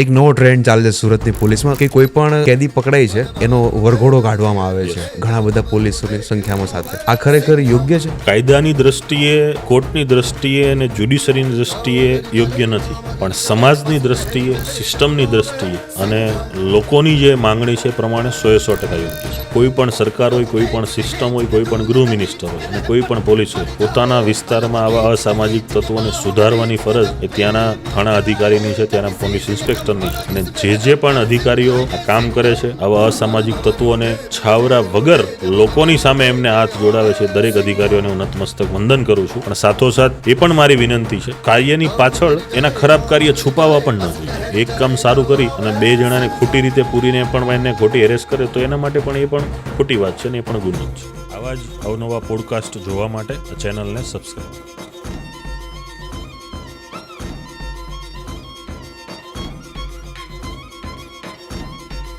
એક નવો ટ્રેન્ડ ચાલે છે સુરતની પોલીસમાં કે કોઈ પણ કેદી પકડાય છે, એનો વરઘોડો કાઢવામાં આવે છે ઘણા બધા પોલીસોની સંખ્યામાં સાથે. આ ખરેખર યોગ્ય છે? કાયદાની દ્રષ્ટિએ, કોર્ટની દ્રષ્ટિએ અને જ્યુડિશરીની દ્રષ્ટિએ યોગ્ય નથી. પણ સમાજની દ્રષ્ટિએ સિસ્ટમની દ્રષ્ટિએ અને લોકોની જે માંગણી છે પ્રમાણે સો સો ટકા યોગ્ય છે. કોઈ પણ સરકાર હોય, કોઈ પણ સિસ્ટમ હોય, કોઈ પણ ગૃહ મિનિસ્ટર હોય અને કોઈ પણ પોલીસ હોય, પોતાના વિસ્તારમાં આવા અસામાજિક તત્વોને સુધારવાની ફરજ એ ત્યાંના ઘણા અધિકારીની છે, ત્યાંના પોલીસ છે અને જે જે પણ અધિકારીઓ કામ કરે છે, આવા અસામાજિક તત્વોને છાવરા વગર લોકોની સામે એમને હાથ જોડાવે છે, દરેક અધિકારીઓને હું નતમસ્તક વંદન કરું છું. પણ સાથોસાથ એ પણ મારી વિનંતી છે, કાર્યની પાછળ એના ખરાબ કાર્ય છુપાવવા પણ ન જોઈએ. એક કામ સારું કરી અને બે જણાને ખોટી રીતે પૂરીને પણ એને ખોટી હેરેસ કરે તો એના માટે પણ એ પણ ખોટી વાત છે ને એ પણ ગુનો છે. આવા જ અવનવા પોડકાસ્ટ જોવા માટે ચેનલને સબસ્ક્રાઈબ કરો